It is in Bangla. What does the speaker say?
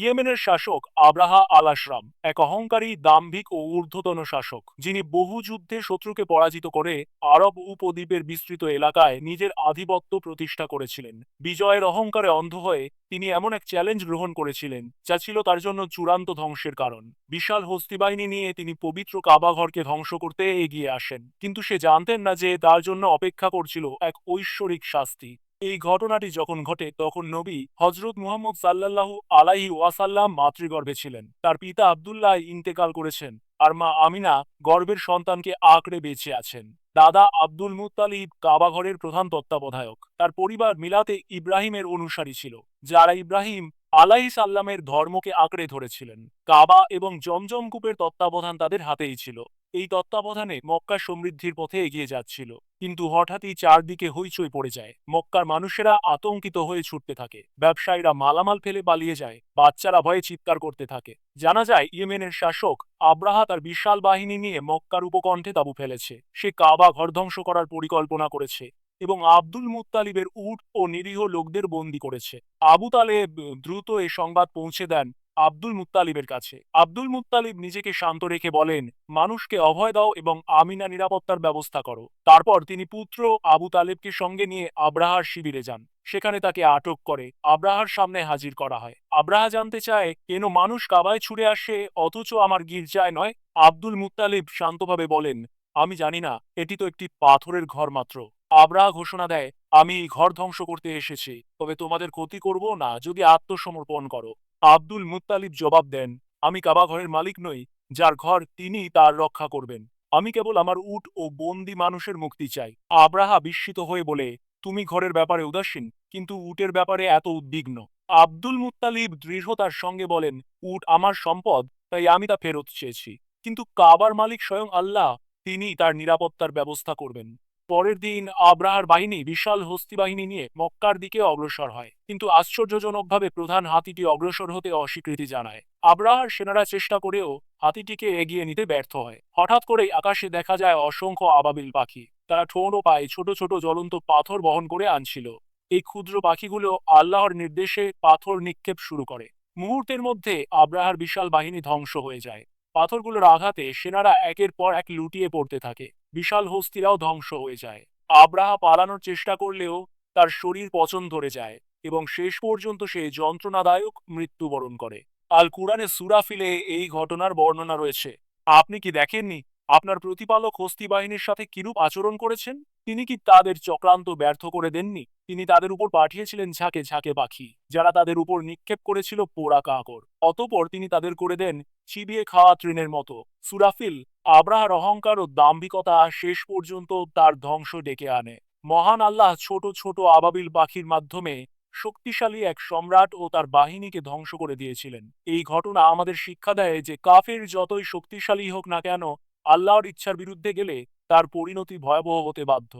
ইয়েমেনের শাসক আব্রাহা আল আশরাম এক অহংকারী, দাম্ভিক ও ঊর্ধ্বতন শাসক, যিনি বহু যুদ্ধে শত্রুকে পরাজিত করে আরব উপদ্বীপের বিস্তৃত এলাকায় নিজের আধিপত্য প্রতিষ্ঠা করেছিলেন। বিজয়ের অহংকারে অন্ধ হয়ে তিনি এমন এক চ্যালেঞ্জ গ্রহণ করেছিলেন, যা ছিল তার জন্য চূড়ান্ত ধ্বংসের কারণ। বিশাল হস্তিবাহিনী নিয়ে তিনি পবিত্র কাবাঘরকে ধ্বংস করতে এগিয়ে আসেন, কিন্তু সে জানতেন না যে তার জন্য অপেক্ষা করছিল এক ঐশ্বরিক শাস্তি। এই ঘটনাটি যখন ঘটে, তখন নবী হজরত মুহাম্মদ সাল্লাল্লাহু আলাইহি ওয়াসাল্লাম মাতৃগর্ভে ছিলেন। তার পিতা আবদুল্লাহ ইন্তেকাল করেছেন আর মা আমিনা গর্ভের সন্তানকে আঁকড়ে বেঁচে আছেন। দাদা আব্দুল মুত্তালিব কাবাঘরের প্রধান তত্ত্বাবধায়ক। তার পরিবার মিলাতে ইব্রাহিমের অনুসারী ছিল, যারা ইব্রাহিম আলাহি সাল্লামের ধর্মকে আঁকড়ে ধরেছিলেন। কাবা এবং জমজম কূপের তত্ত্বাবধান তাদের হাতেই ছিল। এই তত্ত্বাবধানে মক্কা সমৃদ্ধির পথে এগিয়ে যাচ্ছিল। কিন্তু হঠাৎই চারদিকে হইচই পড়ে যায়। মক্কার মানুষেরা আতঙ্কিত হয়ে ছুটতে থাকে। ব্যবসায়ীরা মালামাল ফেলে পালিয়ে যায়। বাচ্চারা ভয়ে চিৎকার করতে থাকে। জানা যায়, ইয়েমেনের শাসক আব্রাহা তার বিশাল বাহিনী নিয়ে মক্কার উপকণ্ঠে তাবু ফেলেছে। সে কাবা ঘর ধ্বংস করার পরিকল্পনা করেছে এবং আব্দুল মুত্তালিবের উট ও নিরীহ লোকদের বন্দী করেছে। আবু তালেব দ্রুত এ সংবাদ পৌঁছে দেন আব্দুল মুত্তালিবের কাছে। আব্দুল মুত্তালিব নিজেকে শান্ত রেখে বলেন, মানুষকে অভয় দাও এবং আমিনা নিরাপত্তার ব্যবস্থা করো। তারপর তিনি পুত্র আবু তালেবকে সঙ্গে নিয়ে আব্রাহার শিবিরে যান। সেখানে তাকে আটক করে আব্রাহার সামনে হাজির করা হয়। আব্রাহা জানতে চায়, কেন মানুষ কাবায় ছুড়ে আসে, অথচ আমার গির্জায় নয়? আব্দুল মুত্তালিব শান্তভাবে বলেন, আমি জানি না, এটি তো একটি পাথরের ঘর মাত্র। আব্রাহা ঘোষণা দেয়, আমি ঘর ধ্বংস করতে এসেছি, তবে তোমাদের ক্ষতি করব না, যদি আত্মসমর্পণ করো। আব্দুল মুত্তালিব জবাব দেন, আমি কাবা ঘরের মালিক নই, যার ঘর তিনি তার রক্ষা করবেন। আমি কেবল আমার উট ও বন্দি মানুষের মুক্তি চাই। আব্রাহা বিস্মিত হয়ে বলে, তুমি ঘরের ব্যাপারে উদাসীন, কিন্তু উটের ব্যাপারে এত উদ্বিগ্ন। আব্দুল মুত্তালিব দৃঢ়তার সঙ্গে বলেন, উট আমার সম্পদ, তাই আমি তা ফেরত চেয়েছি। কিন্তু কাবার মালিক স্বয়ং আল্লাহ তিনি তার নিরাপত্তার ব্যবস্থা করবেন। পরের দিন আব্রাহার বাহিনী বিশাল হস্তি বাহিনী নিয়ে মক্কার দিকে অগ্রসর হয়। কিন্তু আশ্চর্যজনকভাবে প্রধান হাতিটি অগ্রসর হতে অস্বীকৃতি জানায়। আব্রাহার সেনারা চেষ্টা করেও হাতিটিকে এগিয়ে নিতে ব্যর্থ হয়। হঠাৎ করেই আকাশে দেখা যায় অসংখ্য আবাবিল পাখি। তারা ঠোঁট ও পায়ে ছোট ছোট জ্বলন্ত পাথর বহন করে আনছিল। এই ক্ষুদ্র পাখিগুলো আল্লাহর নির্দেশে পাথর নিক্ষেপ শুরু করে। মুহূর্তের মধ্যে আব্রাহার বিশাল বাহিনী ধ্বংস হয়ে যায়। পাথরগুলোর আঘাতে সেনারা একের পর এক লুটিয়ে পড়তে থাকে। বিশাল হস্তিরাও ধ্বংস হয়ে যায়। আব্রাহা পালানোর চেষ্টা করলেও তার শরীর পচন ধরে যায় এবং শেষ পর্যন্ত সে যন্ত্রণাদায়ক মৃত্যুবরণ করে। আল কুরআনে সুরাফিলে এই ঘটনার বর্ণনা রয়েছে। আপনি কি দেখেননি আপনার প্রতিপালক হস্তি বাহিনীর সাথে কিরূপ আচরণ করেছেন? তিনি কি তাদের চক্রান্ত ব্যর্থ করে দেননি? তিনি তাদের উপর পাঠিয়েছিলেন ঝাঁকে ঝাঁকে পাখি, যারা তাদের উপর নিক্ষেপ করেছিল পোড়া কাকর। অতপর তিনি তাদের করে দেন চিবিয়ে খাওয়া তৃণের মতো। সুরাফিল আব্রাহার অহংকার ও দাম্ভিকতা শেষ পর্যন্ত তার ধ্বংস ডেকে আনে। মহান আল্লাহ ছোট ছোট আবাবিল পাখির মাধ্যমে শক্তিশালী এক সম্রাট ও তার বাহিনীকে ধ্বংস করে দিয়েছিলেন। এই ঘটনা আমাদের শিক্ষা দেয় যে কাফের যতই শক্তিশালী হোক না কেন, আল্লাহর ইচ্ছার বিরুদ্ধে গেলে তার পরিণতি ভয়াবহ হতে বাধ্য।